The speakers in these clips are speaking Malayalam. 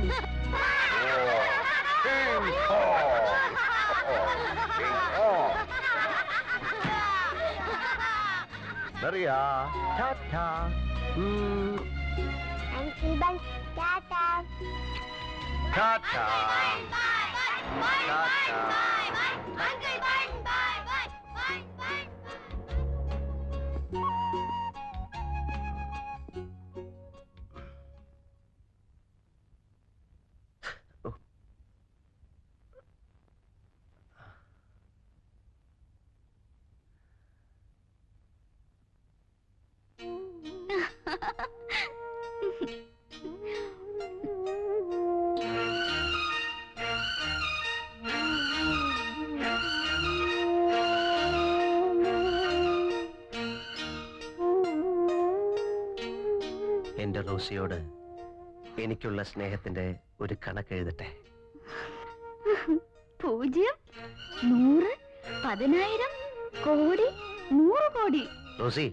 King Kong! King Kong! Maria, ta-ta. Mm. Uncle Ben, ta-ta. Ta-ta. Ta-ta. എന്റെ റോസിയോട് എനിക്കുള്ള സ്നേഹത്തിന്റെ ഒരു കണക്ക് എഴുതട്ടെ? പൂജ്യം നൂറ് പതിനായിരം കോടി നൂറ് കോടി. റോസി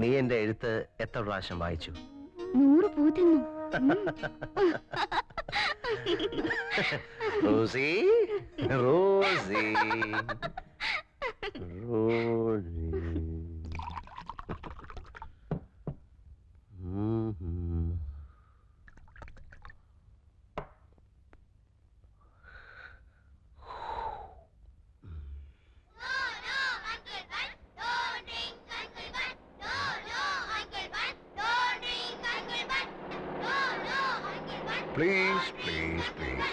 നീ എന്റെ എഴുത്ത് എത്ര പ്രാവശ്യം വായിച്ചു? നൂറ് പൂ തിന്നു Rosie Rosie Rosie. Please, please, please.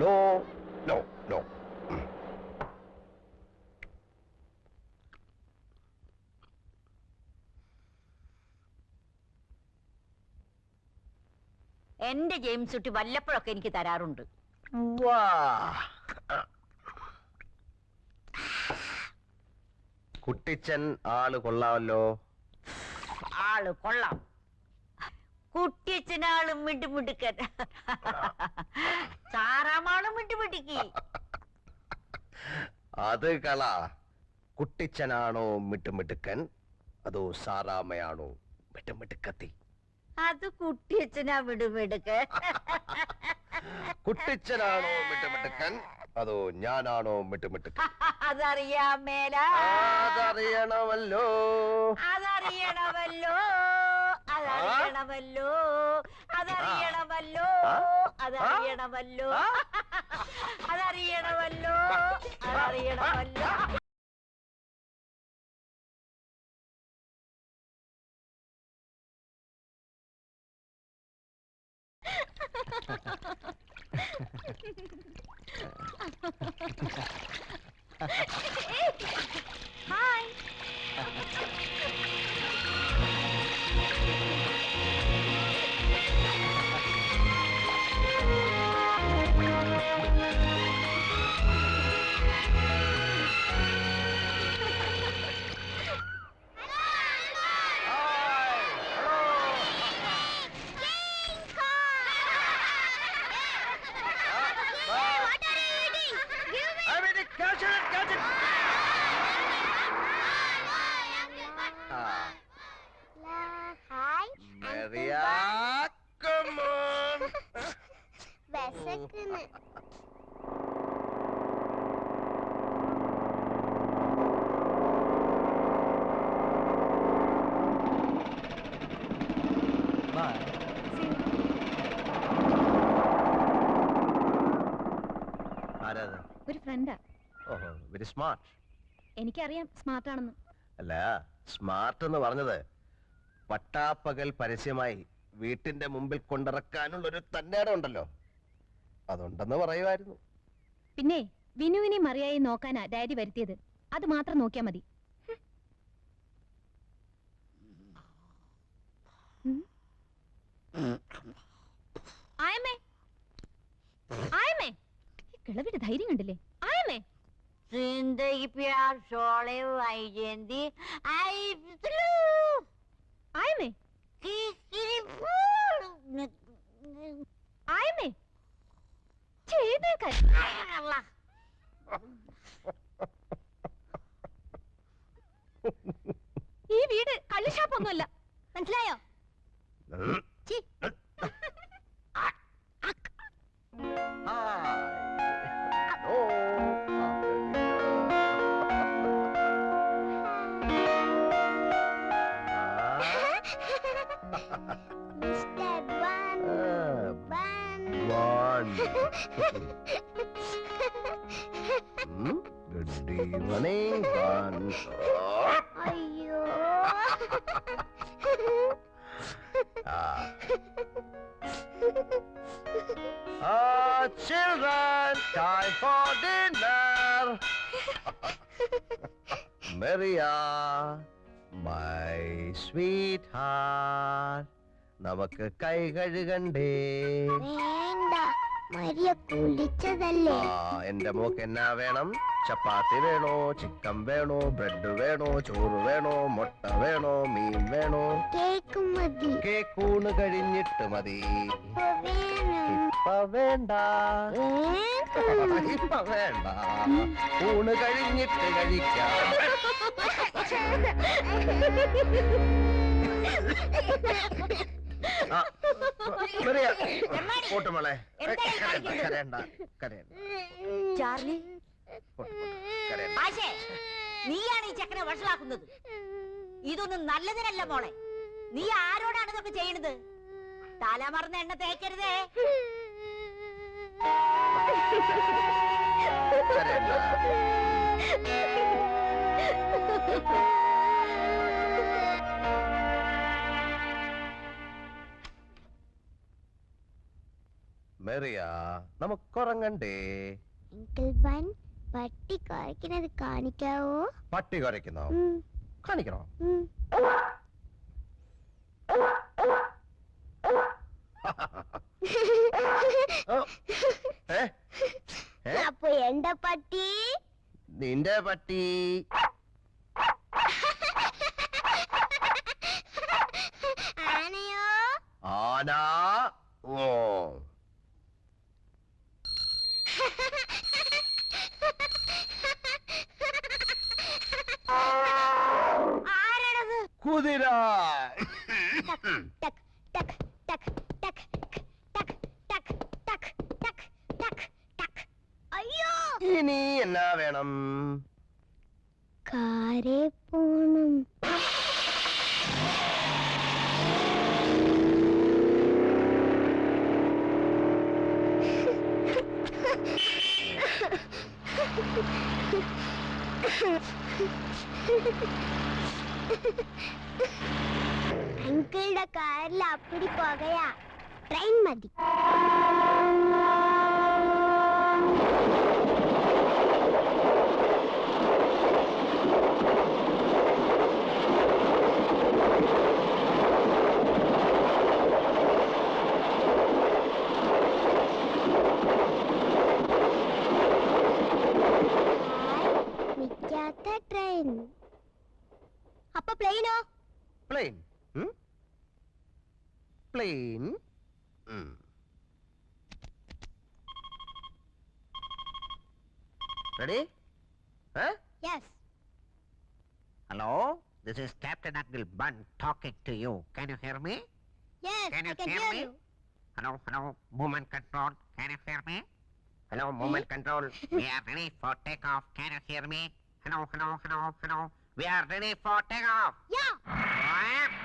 No no no എന്റെ ജെയിംസ് കുട്ടി വല്ലപ്പോഴൊക്കെ എനിക്ക് തരാറുണ്ട് വാ. കുട്ടിച്ചൻ ആൾ കൊള്ളാമല്ലോ ആള് കൊള്ളാം കുട്ടിയച്ഛനാളും മിണ്ടുമിടുക്കൻ സാറാമാളും മിണ്ടുമിടുക്കി അത് കള കുട്ടിച്ചനാണോ മിട്ടുമിട്ടുക്കൻ അതോ സാറാമ്മയാണോ മിട്ടുമിട്ടുക്കത്തി അത് കുട്ടിയച്ഛനാ മിടുമിടുക്ക് കുട്ടിച്ചനാണോ മിട്ടുമിട്ടുക്കൻ? അതോ ഞാനാണോ മിട്ടുമിട്ടുക്കൻ? അതറിയാൻ മേല അതറിയണമല്ലോ. അതറിയണമല്ലോ. അതറിയണമല്ലോ. അതറിയണമല്ലോ. അതറിയണമല്ലോ അതറിയണമല്ലോ. അതറിയണമല്ലോ. ハハハハ。വിശക്കുന്നു. ഒരു ഫ്രണ്ടാ. ഓഹോ വെരി സ്മാർട്ട് എനിക്കറിയാം സ്മാർട്ട് ആണെന്ന് അല്ല സ്മാർട്ട് എന്ന് പറഞ്ഞത് പട്ടാപ്പകൽ പരസ്യമായി വീട്ടിന്റെ മുമ്പിൽ കൊണ്ടിറക്കാനുള്ള ഒരു തന്നേടം ഉണ്ടല്ലോ അതുണ്ടെന്ന് പറയുമായിരുന്നു പിന്നെ വിനുവിനെ മറിയായി നോക്കാനാ ഡാഡി വരുത്തിയത് അത് മാത്രം നോക്കിയാ മതി ഉം. ആയമ്മേ ആയമ്മേ ഈ കിളവിയുടെ ധൈര്യം കണ്ടില്ലേ ആയമ്മേ जिंदगी प्यार शोले आई जयंती आई ఆయమే ఆయమే ചെയ്തേക്കാൻ ഈ വീട് കള്ളിഷാപ്പൊന്നുമല്ല. മനസ്സിലായോ? குட் ஈவினிங் ஐயோ Ah, children, time for dinner. Maria, my sweetheart, நமக்கு கை கழுகண்டே. வேண்டா. മരിയ കുളിച്ചതല്ലേ? എന്റെ മോക്ക് എന്നാ വേണം? ചപ്പാത്തി വേണോ ചിക്കൻ വേണോ ബ്രെഡ് വേണോ ചോറ് വേണോ മുട്ട വേണോ മീൻ വേണോ? കേക്ക് മതി. കേക്കൂണ് കഴിഞ്ഞിട്ട് മതി. ഇപ്പൊ വേണ്ട. വേണ്ട. ഇപ്പ വേണ്ട. ഊണ് കഴിഞ്ഞിട്ട് കഴിക്കാം. ആ, മറിയ, പോട്ട് മോളെ. എന്താ ഈ കരയണ്ട? കരയണ്ട. ചാർലി. പോട്ട്, പോട്ട്, കരയണ്ട. ആശേ നീയാണ് ഈ ചെക്കനെ വഷളാക്കുന്നത്. ഇതൊന്നും നല്ലതിനല്ല മോളെ. നീ ആരോടാണ് ഇതൊക്കെ ചെയ്യണത്? തല മറന്ന എണ്ണ തേക്കരുതേ. കരയണ്ട. മെറിയ നമുക്കുറങ്ങണ്ടേ അങ്കിൾ ബൻ പട്ടി കുറയ്ക്കുന്നത് കാണിക്കാവോ? പട്ടി കുറയ്ക്കുന്നോ കാണിക്കണോ? അപ്പൊ എന്റെ പട്ടി? നിന്റെ പട്ടി. ആനയോ? ആന. ഓ. കുതിര. ഇനി എന്നാ വേണം? കാരെ പോണം. అప్పుడు పోగయా. ట్రైన్ మది. ట్రైన్. అప్ప plane. Plane? plane. Mm. Ready? Huh? Yes. Hello? This is Captain Abdul Bun talking to you. Can you hear me? Yes, can you I can hear, hear me? You. Hello, hello, movement control. Can you hear me? Hello, movement control. We are ready for takeoff. Can you hear me? Hello, hello, hello, hello. We are ready for takeoff. Yeah.